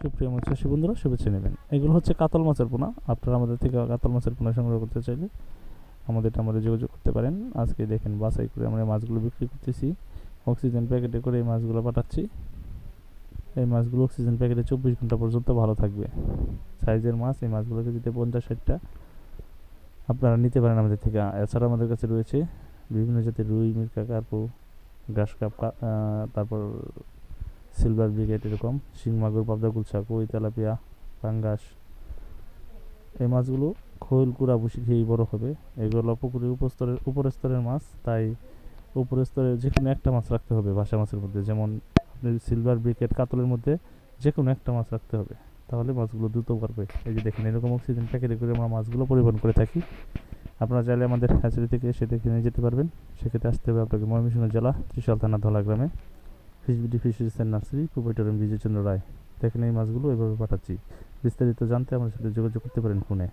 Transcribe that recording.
সুপ্রিয় চাষী বন্ধুরা, শুভেচ্ছা নেবেন। এগুলো হচ্ছে কাতল মাছের পোনা। আপনারা আমাদের থেকে কাতল মাছের পোনা সংগ্রহ করতে চাইলে আমাদের আমাদের যোগাযোগ করতে পারেন। আজকে দেখেন বাছাই করে আমরা মাছগুলো বিক্রি করতেছি। অক্সিজেন প্যাকেটে করে এই মাছগুলো পাঠাচ্ছি। এই মাছগুলো অক্সিজেন প্যাকেটে চব্বিশ ঘণ্টা পর্যন্ত ভালো থাকবে। সাইজের মাছ, এই মাছগুলো কেজিতে পঞ্চাশ ষাটটা আপনারা নিতে পারেন আমাদের থেকে। এছাড়া আমাদের কাছে রয়েছে বিভিন্ন জাতের রুই, মিরকা, কার্পু, ঘাস কাপ তারপর সিলভার ব্রিগেড এরকম, শিং, মাগুর, পাবদা গুলশা কই, তেলাপিয়া, পাঙ্গাস, এই মাছগুলো খোল, কুড়া বসি খেয়েই বড় হবে। এগুলো পুকুরের উপস্তরের উপরের স্তরের মাছ, তাই উপরের স্তরে যে কোনো একটা মাছ রাখতে হবে ভাষা মাছের মধ্যে। যেমন আপনি সিলভার ব্রিকেট কাতলের মধ্যে যে কোনো একটা মাছ রাখতে হবে, তাহলে মাছগুলো দ্রুত পারবে এই যে দেখেন, এরকম অক্সিজেন প্যাকেটে করে আমরা মাছগুলো পরিবহন করে থাকি। আপনারা চাইলে আমাদের হ্যাচারি থেকে এসে দেখে নিয়ে যেতে পারবেন। সেক্ষেত্রে আসতে হবে আপনাকে ময়মনসিংহ জেলা ত্রিশাল থানা ধলা গ্রামে। Fishbd fisheries and nursery proprietor Bijoychandra Roy দেখেন এই মাছগুলো এভাবে পাঠাচ্ছি। বিস্তারিত জানতে আমার সাথে যোগাযোগ করতে পারেন ফোনে।